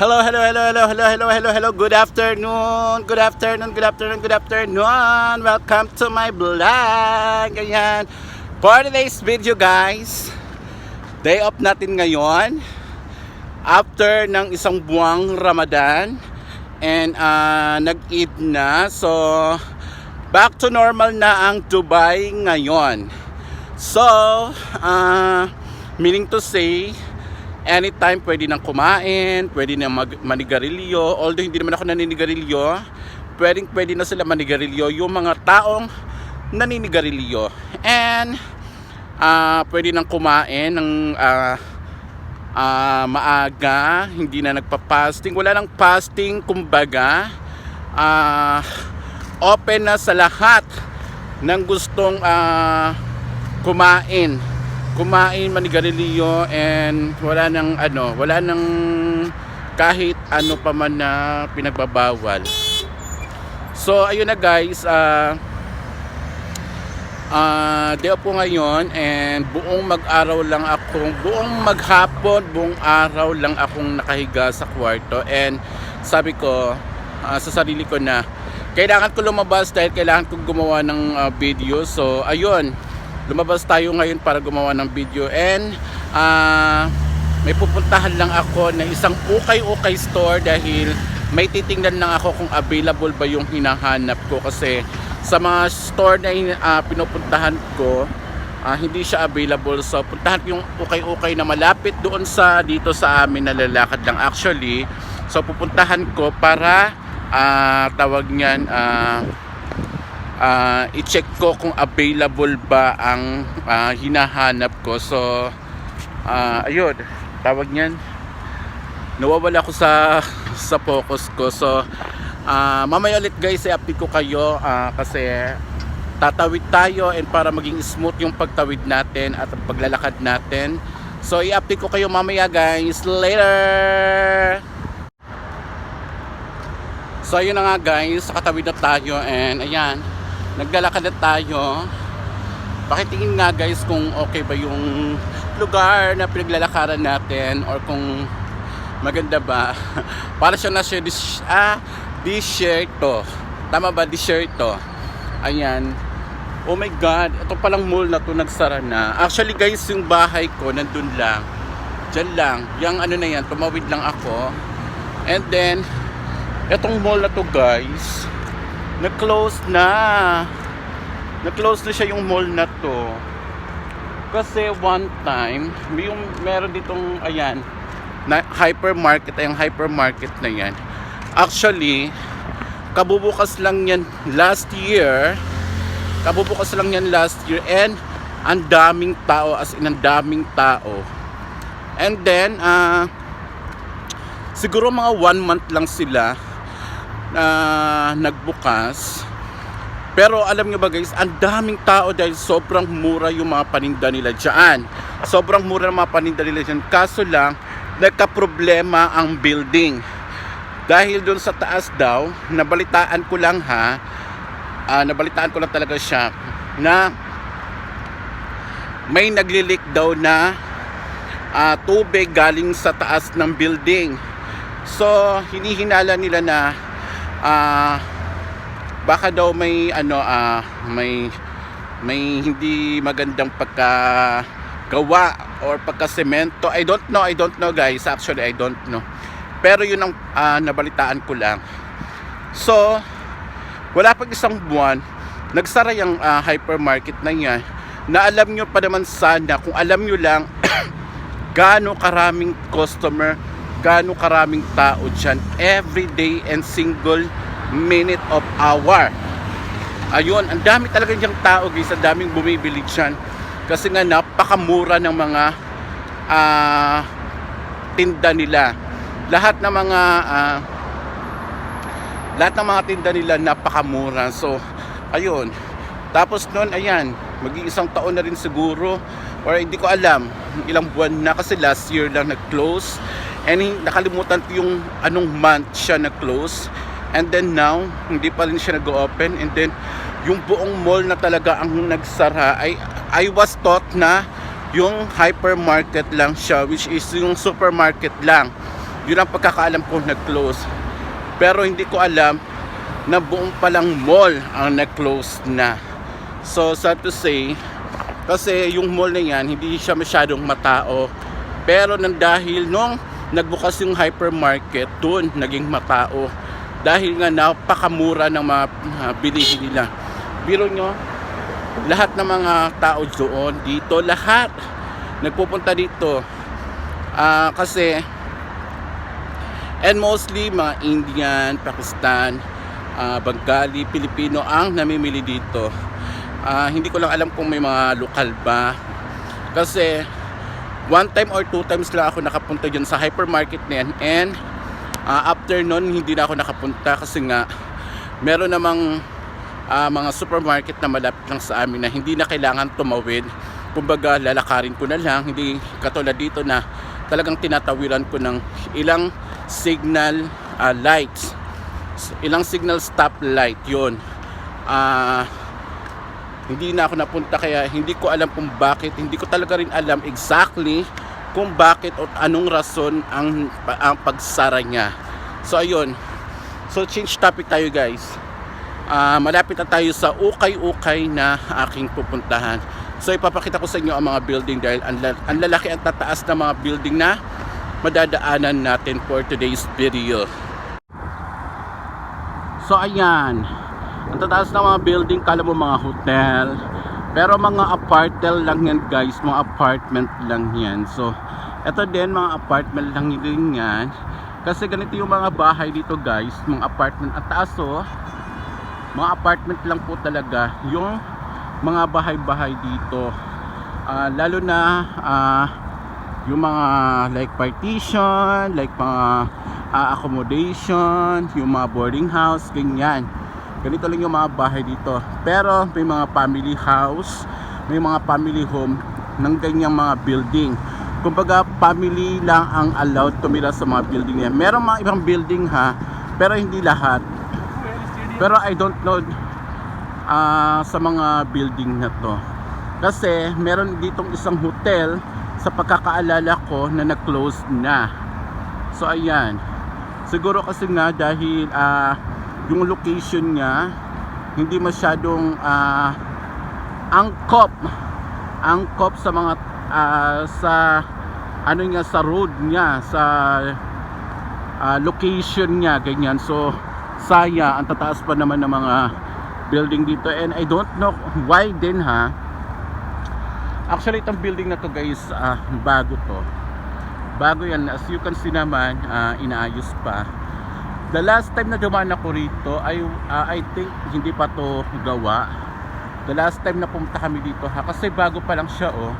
Hello, hello, hello, hello, hello, hello, hello, hello. Good afternoon. Good afternoon, good afternoon, good afternoon. Welcome to my vlog. Ayan. For today's video, guys, day off natin ngayon. After ng isang buwang Ramadan and uh, nag-eid na. So, back to normal na ang Dubai ngayon. So, uh, meaning to say, anytime pwede nang kumain, pwede nang mag manigarilyo. Although hindi naman ako naninigarilyo, pwedeng pwede na sila manigarilyo yung mga taong naninigarilyo. And ah pwede nang kumain ng ah, ah, maaga, hindi na nagpa-fasting. Wala nang fasting, kumbaga. ah open na sa lahat ng gustong ah, kumain kumain manigarilyo and wala nang ano, wala nang kahit ano pa man na pinagbabawal. So ayun na guys, ah ah day po ngayon and buong mag-araw lang akong, buong maghapon, buong araw lang akong nakahiga sa kwarto and sabi ko ah, sa sarili ko na kailangan ko lumabas dahil kailangan ko gumawa ng ah, video. So ayun, lumabas tayo ngayon para gumawa ng video and ah may pupuntahan lang ako na isang ukay-ukay store dahil may titingnan lang ako kung available ba yung hinahanap ko kasi sa mga store na ah, pinupuntahan ko ah, hindi siya available. So puntahan ko yung ukay-ukay na malapit doon sa dito sa amin na lalakad lang actually. So pupuntahan ko para ah, tawag niyan ah, ah, i-check ko kung available ba ang ah, hinahanap ko. So, ah, ayun, tawag niyan. Nawawala ako sa sa focus ko. So, ah, mamaya ulit guys, i-update ko kayo ah, kasi tatawid tayo and para maging smooth yung pagtawid natin at paglalakad natin. So, i-update ko kayo mamaya guys. Later! So ayun na nga guys, katawid na tayo and ayan, naglalakad na tayo. Pakitingin nga guys kung okay ba yung lugar na pinaglalakaran natin or kung maganda ba. Para siya na siya dis ah, desierto. Tama ba desierto? Ayan. Oh my god, ito palang mall na to nagsara na. Actually guys, yung bahay ko nandun lang. Diyan lang. Yung ano na yan, tumawid lang ako. And then, Etong mall na to guys, na-close na. Na-close na siya yung mall na to. Kasi one time, yung meron ditong, ayan, na hypermarket, ay yung hypermarket na yan. Actually, kabubukas lang yan last year. Kabubukas lang yan last year and ang daming tao, as in ang daming tao. And then, ah, siguro mga one month lang sila na nagbukas. Pero alam nyo ba guys, ang daming tao dahil sobrang mura yung mga paninda nila dyan. Sobrang mura ng mga paninda nila dyan. Kaso lang, nagka-problema ang building. Dahil doon sa taas daw, nabalitaan ko lang ha, ah, nabalitaan ko lang talaga siya, na may naglilik daw na ah, tubig galing sa taas ng building. So, hinihinala nila na ah baka daw may ano ah may may hindi magandang pagkagawa or pagkasemento. I don't know, I don't know guys. Actually, I don't know. Pero yun ang ah, nabalitaan ko lang. So, wala pag isang buwan, nagsara yung ah, hypermarket na yan na alam nyo pa naman sana, kung alam nyo lang gaano karaming customer, gaano karaming tao dyan every day and single minute of hour. Ayun, ang dami talaga diyang tao guys, ang daming bumibili dyan. Kasi nga napakamura ng mga ah, tinda nila. Lahat ng mga ah, lahat ng mga tinda nila napakamura. So, ayun. Tapos noon, ayan, mag-iisang taon na rin siguro or hindi ko alam ilang buwan na kasi last year lang nag-close and nakalimutan ko yung anong month siya nag-close and then now hindi pa rin siya nag-open and then yung buong mall na talaga ang nagsara ay I was taught na yung hypermarket lang siya which is yung supermarket lang Yun ang pagkakaalam ko nag-close. Pero hindi ko alam na buong palang mall ang nag-close na. So, sad to say, kasi yung mall na yan, hindi siya masyadong matao. Pero nang dahil nung nagbukas yung hypermarket, doon naging matao. Dahil nga napakamura ng mga uh, bilihin nila. Biro nyo, lahat ng mga tao doon, dito, lahat nagpupunta dito. Ah, kasi and mostly mga Indian, Pakistan, ah, Bengali, Pilipino ang namimili dito. Ah, hindi ko lang alam kung may mga lokal ba. Kasi one time or two times lang ako nakapunta dyan sa hypermarket na yan. And ah, after nun, hindi na ako nakapunta kasi nga meron namang ah, mga supermarket na malapit lang sa amin na hindi na kailangan tumawid. Kumbaga, lalakarin ko na lang. Hindi katulad dito na talagang tinatawiran ko ng ilang signal ah, lights. Ilang signal stop light yon. Ah, hindi na ako napunta kaya hindi ko alam kung bakit. Hindi ko talaga rin alam exactly kung bakit o anong rason ang, ang pagsara niya. So ayun. So change topic tayo guys. Ah, malapit na tayo sa ukay-ukay na aking pupuntahan. So ipapakita ko sa inyo ang mga building dahil ang, ang lalaki at tataas na mga building na madadaanan natin for today's video. So ayan, ang tataas na mga building, kala mo mga hotel. Pero mga apartment lang yan guys, mga apartment lang yan. So, eto din mga apartment lang din yan. Kasi ganito yung mga bahay dito guys, mga apartment. At taas oh, mga apartment lang po talaga yung mga bahay-bahay dito. Ah, lalo na ah, yung mga like partition, like mga ah, accommodation, yung mga boarding house, ganyan. Ganito lang yung mga bahay dito. Pero may mga family house, may mga family home ng ganyang mga building. Kumbaga family lang ang allowed tumira sa mga building niya. Meron mga ibang building ha, pero hindi lahat. Pero I don't know ah, sa mga building na to. Kasi meron ditong isang hotel sa pagkakaalala ko na nag-close na. So ayan. Siguro kasi nga dahil ah, yung location niya hindi masyadong ah, angkop. Angkop sa mga ah, sa ano niya sa road niya sa ah, location niya ganyan. So saya ang tataas pa naman ng mga building dito. And I don't know why din ha? Actually itong building na to guys ah, bago to. Bago yan. As you can see naman ah, inaayos pa the last time na dumaan ako rito ay ah, I think hindi pa to gawa. The last time na pumunta kami dito ha kasi bago pa lang siya oh.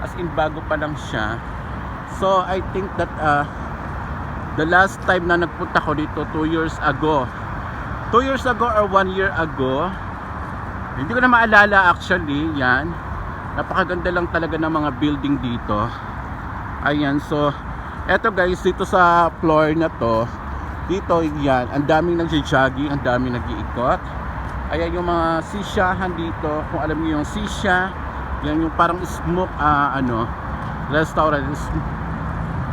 As in bago pa lang siya. So I think that ah, the last time na nagpunta ko dito 2 years ago. 2 years ago or 1 year ago hindi ko na maalala actually yan. Napakaganda lang talaga ng mga building dito. Ayan so eto guys dito sa floor na to dito yan. Ang daming nagja-jogging ang daming nag-iikot. Ayan yung mga sisyahan dito. Kung alam niyo yung sisya yan yung parang smoke ah, ano restaurant.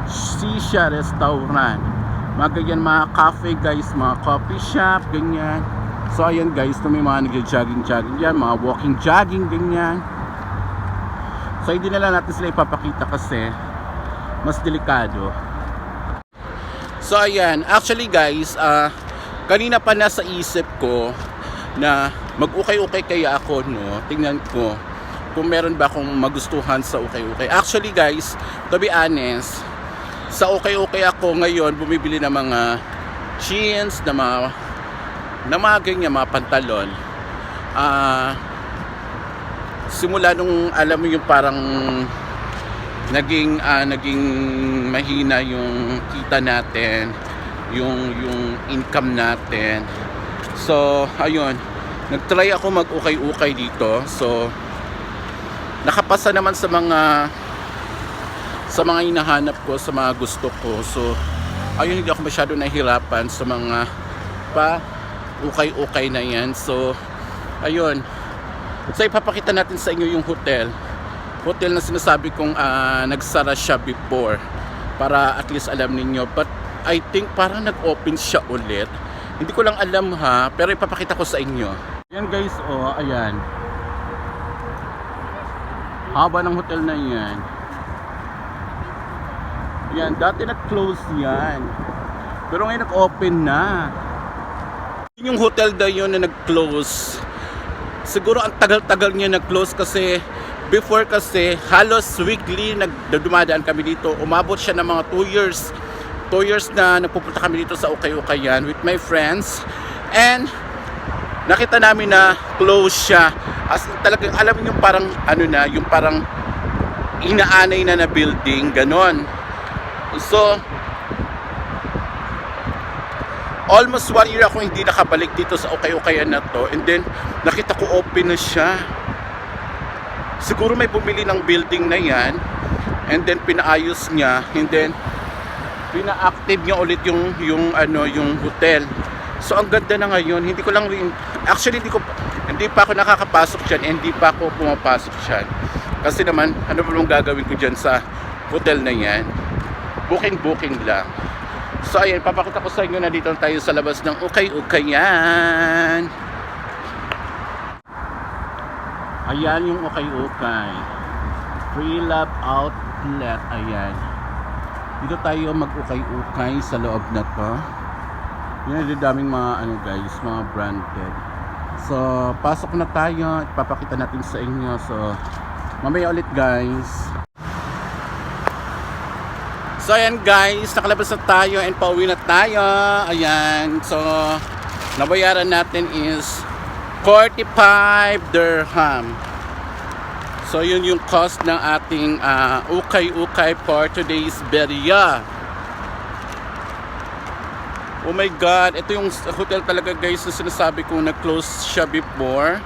Sisya restaurant. Mga ganyan mga cafe guys. Mga coffee shop ganyan. So ayan guys ito may mga nagja-jogging jogging yan mga walking jogging ganyan. So hindi na lang natin sila ipapakita kasi mas delikado so ayan. Actually guys ah kanina pa nasa isip ko na mag-ukay-ukay kaya ako no? Tingnan ko kung meron ba akong magustuhan sa ukay-ukay. Actually guys to be honest sa okay-okay ako ngayon bumibili ng mga jeans na mga na mga ganyan mga pantalon. Ah simula nung alam mo yung parang naging ah, naging mahina yung kita natin yung yung income natin so ayun nagtry ako mag ukay-ukay dito so nakapasa naman sa mga sa mga hinahanap ko, sa mga gusto ko. So, ayun, hindi ako masyado nahihirapan sa mga pa ukay-ukay na yan. So, ayun. So, ipapakita natin sa inyo yung hotel. Hotel na sinasabi kong ah, nagsara siya before. Para at least alam ninyo. But, I think parang nag-open siya ulit. Hindi ko lang alam ha, pero ipapakita ko sa inyo. Ayan guys, oh, ayan. Haba ng hotel na yan. Yan, dati nag-close yan. Pero ngayon nag-open na. Yun Yung hotel na yun na nag-close. Siguro ang tagal-tagal niya nag-close kasi before kasi halos weekly nagdumadaan kami dito. Umabot siya ng mga 2 years. 2 years na nagpupunta kami dito sa Ukay-Ukayan with my friends. And nakita namin na close siya. As talagang alam niyo parang ano na, yung parang inaanay na na building, ganon. So, almost one year ako hindi nakabalik dito sa Ukay-Ukayan na to. And then, nakita ko open na siya. Siguro may bumili ng building na yan. And then, pinaayos niya. And then, pina-active niya ulit yung, yung, ano, yung hotel. So, ang ganda na ngayon. Hindi ko lang actually, hindi ko, hindi pa ako nakakapasok dyan. and Hindi pa ako pumapasok dyan. Kasi naman, ano ba bang gagawin ko dyan sa hotel na yan? Booking-booking lang. So ayan, papakita ko sa inyo na dito tayo sa labas ng Ukay-Ukayan. Ayan yung Ukay-Ukay. Free Love Outlet. Ayan. Dito tayo mag-ukay-ukay sa loob na to. Yan, ang daming mga ano guys, mga branded. So, pasok na tayo. Ipapakita natin sa inyo. So, mamaya ulit guys. So ayan guys, nakalabas na tayo and pauwi na tayo. Ayan, so nabayaran natin is 45 dirham. So yun yung cost ng ating ah, ukay-ukay for today's beria. Oh my god, ito yung hotel talaga guys na sinasabi ko nag-close siya before.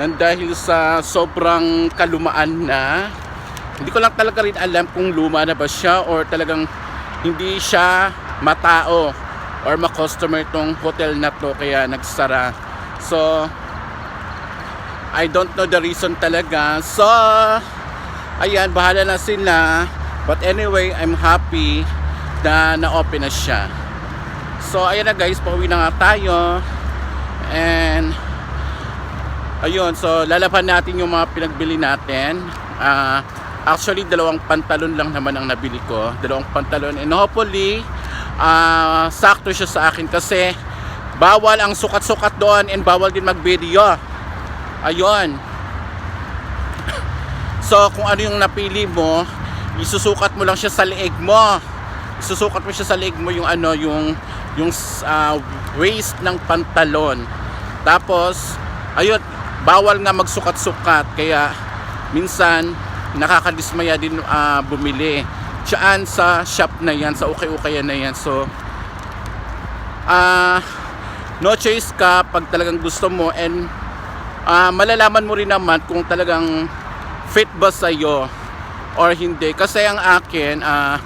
Nang dahil sa sobrang kalumaan na. Hindi ko lang talaga rin alam kung luma na ba siya or talagang hindi siya matao or ma-customer tong hotel na to kaya nagsara. So, I don't know the reason talaga. So, ayan, bahala na sila. But anyway, I'm happy na na-open na siya. So, ayan na guys, pauwi na nga tayo. And, ayun, so lalaban natin yung mga pinagbili natin. Ah, actually, dalawang pantalon lang naman ang nabili ko. Dalawang pantalon. And hopefully, ah, sakto siya sa akin kasi bawal ang sukat-sukat doon and bawal din mag-video. Ayun. So, kung ano yung napili mo, isusukat mo lang siya sa leeg mo. Isusukat mo siya sa leeg mo yung ano, yung yung ah, waist ng pantalon. Tapos, ayun, bawal nga magsukat-sukat kaya minsan nakakadismaya din ah, bumili. Diyan sa shop na yan, sa ukay-ukayan na yan. So, ah, no choice ka pag talagang gusto mo and ah, malalaman mo rin naman kung talagang fit ba sa iyo or hindi. Kasi ang akin ah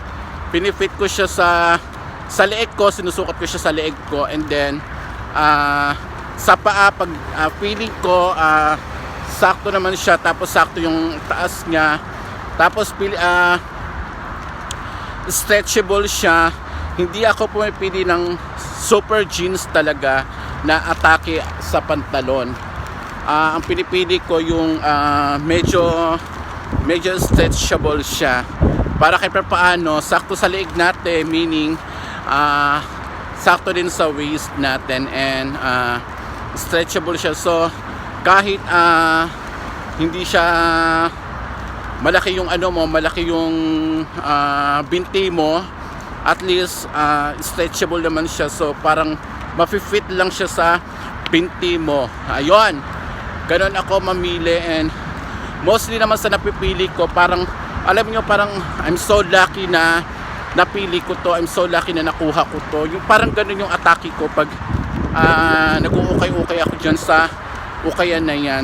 pinifit ko siya sa sa leeg ko sinusukat ko siya sa leeg ko. And then ah sa paa pag ah, feeling ko ah, sakto naman siya tapos sakto yung taas niya. Tapos pili ah stretchable siya. Hindi ako pumipili ng super jeans talaga na atake sa pantalon Ah, ang pinipili ko yung ah, medyo medyo stretchable siya. Para pa paano sakto sa leeg natin meaning ah, sakto din sa waist natin and ah, stretchable siya. So kahit ah, hindi siya malaki yung ano mo malaki yung ah, binti mo at least ah, stretchable naman siya. So parang mafi-fit lang siya sa binti mo. Ayun ganon ako mamili and mostly naman sa napipili ko parang alam nyo parang I'm so lucky na napili ko to I'm so lucky na nakuha ko to. Yung parang ganon yung atake ko pag ah, nag-uukay-ukay ako dyan sa ukayan na yan.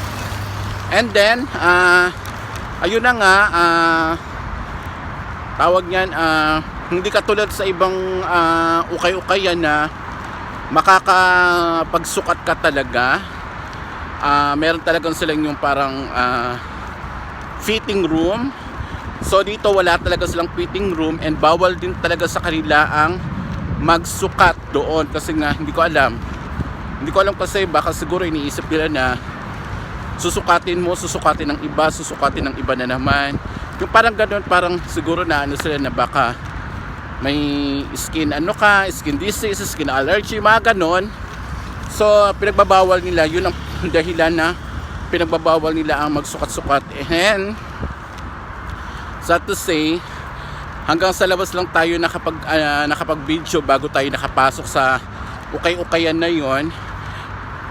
And then ah, ayun na nga ah, tawag niyan ah, hindi katulad sa ibang ah, ukay-ukayan na makakapagsukat ka talaga ah meron talagang silang yung parang ah, fitting room So dito wala talaga silang fitting room and bawal din talaga sa kanila ang magsukat doon kasi nga hindi ko alam. Hindi ko alam kasi baka siguro iniisip nila na susukatin mo, susukatin ng iba, susukatin ng iba na naman. Yung parang ganun, parang siguro na ano sila na baka may skin ano ka, skin disease, skin allergy, mga ganon. So, pinagbabawal nila, yun ang dahilan na pinagbabawal nila ang magsukat-sukat. And, sad to say, hanggang sa labas lang tayo nakapag, ah, nakapag-video bago tayo nakapasok sa ukay-ukayan na yon.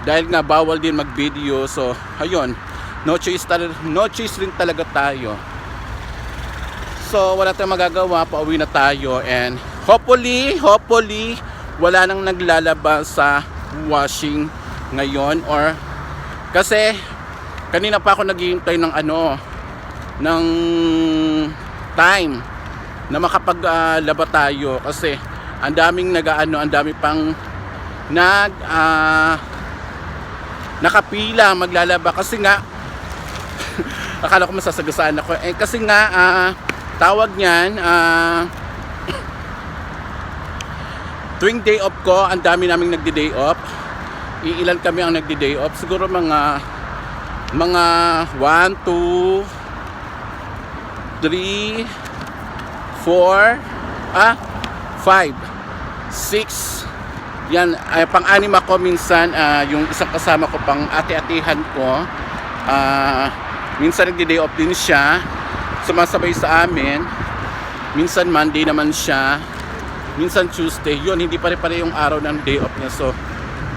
Dahil nga bawal din mag-video. So ayun. No choice, no choice rin talaga tayo. So wala tayong magagawa. Pauwi na tayo. And hopefully hopefully wala nang naglalabas sa washing ngayon or kasi kanina pa ako naghihintay ng ano ng time na makapaglaba tayo. Kasi ang daming nagaano ang dami pang nag ah, nakapila maglalaba. Kasi nga akala ko masasagasaan ako. Eh kasi nga ah, tawag niyan ah, tuwing day off ko ang dami naming nagdi-day off iilan kami ang nagdi-day off. Siguro mga mga 1, 2 3 4 ah 5 6 yan ay pang-anim ako minsan ah, yung isang kasama ko pang ate-atihan ko. Ah, minsan nagdi-day off din siya. Sumasabay sa amin. Minsan Monday naman siya. Minsan Tuesday. Yun hindi pare-pare yung araw ng day off niya. So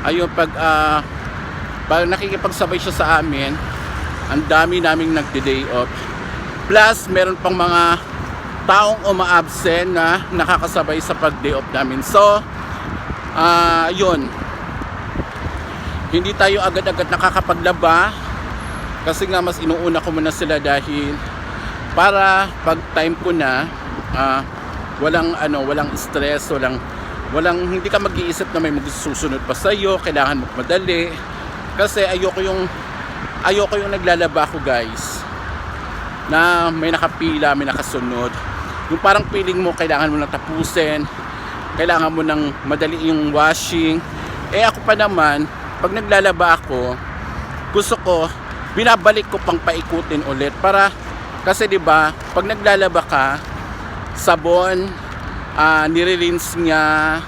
ayun pag ah, pag nakikipagsabay siya sa amin ang dami naming nagdi-day off. Plus meron pang mga taong uma-absent na nakakasabay sa pag-day off namin. So ah yun. Hindi tayo agad-agad nakakapaglaba kasi nga mas inuuna ko muna sila dahil para pag time ko na ah, walang ano walang stress walang walang hindi ka mag-iisip na may magsusunod pa sa iyo kailangan mo madali. Kasi ayoko yung ayoko yung naglalaba ko guys na may nakapila may nakasunod. Yung parang feeling mo kailangan mo na tapusin kailangan mo ng madali yung washing. Eh ako pa naman pag naglalaba ako gusto ko binabalik ko pang paikutin ulit para kasi 'di ba pag naglalaba ka sabon ah nire-rinse niya.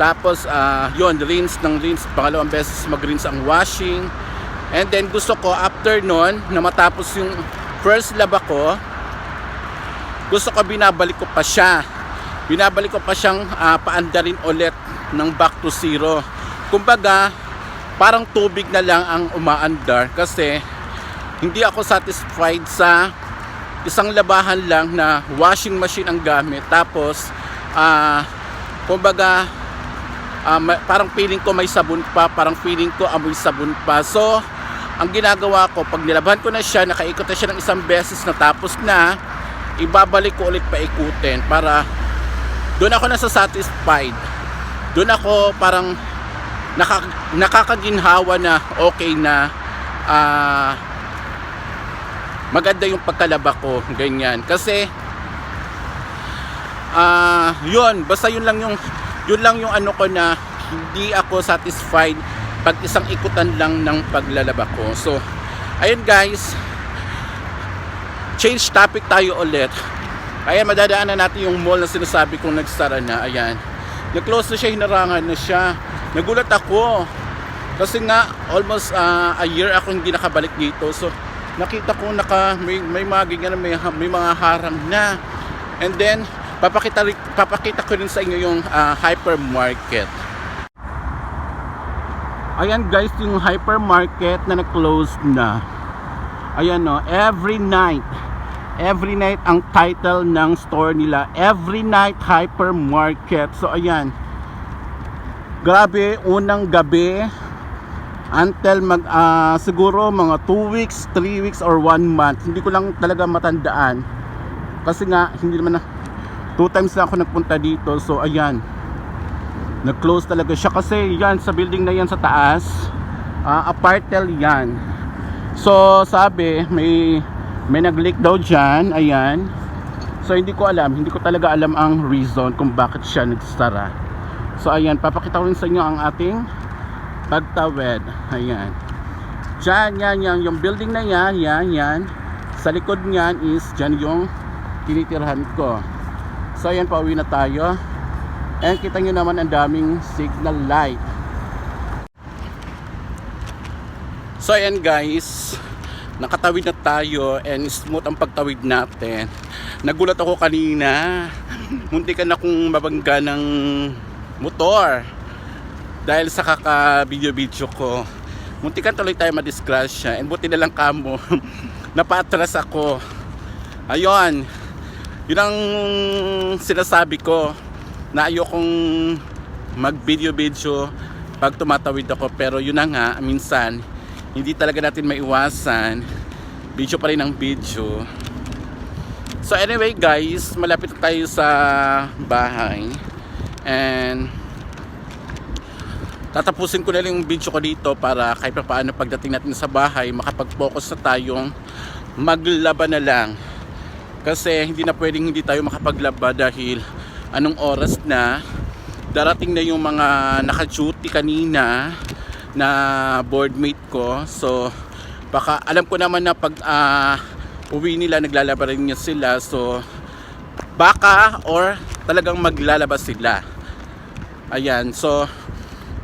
Tapos ah yon rinse ng rinse. Pangalawang beses mag-rinse ang washing. And then gusto ko after nun na matapos yung first laba ko gusto ko binabalik ko pa siya. Binabalik ko pa siyang ah, paandarin ulit ng back to zero. Kumbaga parang tubig na lang ang umaandar kasi hindi ako satisfied sa isang labahan lang na washing machine ang gamit. Tapos ah kumbaga ma- parang feeling ko may sabon pa parang feeling ko amoy sabon pa. So ang ginagawa ko pag nilabahan ko na siya nakaikot na siya ng isang beses na tapos na ibabalik ko ulit paikutin para doon ako nasa satisfied. Doon ako parang naka, nakakaginhawa na okay na ah maganda yung pagkalaba ko ganyan kasi ah yun basta yun lang yung yun lang yung ano ko na hindi ako satisfied pag isang ikutan lang ng paglalaba ko so ayun guys change topic tayo ulit Ayan, madadaanan natin yung mall na sinasabi kong nagsara na. Ayan. Nag-close na siya, hinarangan na siya. Nagulat ako. Kasi nga, almost ah, a year ako hindi nakabalik dito. So, nakita ko naka, may, may mga ganyan, may, may mga harang na. And then, papakita, papakita ko rin sa inyo yung ah, hypermarket. Ayan guys, yung hypermarket na nag-close na. Ayan no, every night every night ang title ng store nila every night hypermarket so ayan grabe unang gabi until mag ah, siguro mga 2 weeks 3 weeks or 1 month hindi ko lang talaga matandaan. Kasi nga hindi naman na 2 times na ako nagpunta dito. So ayan. Nag-close talaga siya. Kasi yan sa building na yan sa taas uh, apartel yan. So sabi may may nag-leak daw dyan. Ayan. So hindi ko alam, hindi ko talaga alam ang reason kung bakit siya nagsara. So ayan, papakita ko rin sa inyo ang ating pagtawid. Ayan. Diyan, yan, yan. Yung building na yan, yan, yan. Sa likod niyan is dyan yung tinitirhan ko. So ayan, pauwi na tayo. And kita nyo naman ang daming signal light. So ayan guys, nakatawid na tayo and smooth ang pagtawid natin. Nagulat ako kanina, muntikan na akong mabangga ng motor dahil sa kaka video video ko. Muntikan tuloy tayo madisgrasya and buti na lang kamo, napatras ako. Ayun, yun ang sinasabi ko na ayokong mag video video pag tumatawid ako pero yun na nga minsan hindi talaga natin maiwasan video pa rin ang video so anyway guys malapit tayo sa bahay and tatapusin ko na lang yung video ko dito para kahit pa paano pagdating natin sa bahay makapag-focus na tayong maglaba na lang. Kasi hindi na pwedeng hindi tayo makapaglaba dahil anong oras na? Darating na yung mga naka-duty kanina na boardmate ko. So baka alam ko naman na pag ah, uwi nila naglalaba rin sila. So baka or talagang maglalaba sila. Ayan so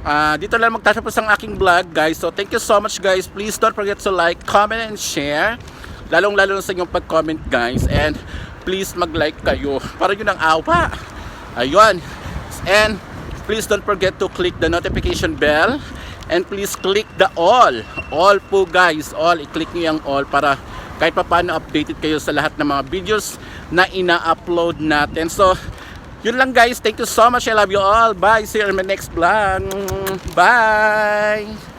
ah, dito lang magtatapos ang aking vlog guys. So thank you so much guys. Please don't forget to like comment and share. Lalong lalo na sa inyong pag comment guys. And please mag like kayo. Para yun ang awa. Ayun. And please don't forget to click the notification bell. And please click the all. All po guys. All. I-click nyo yung all para kahit pa paano updated kayo sa lahat ng mga videos na ina-upload natin. So yun lang guys. Thank you so much. I love you all. Bye. See you in my next vlog. Bye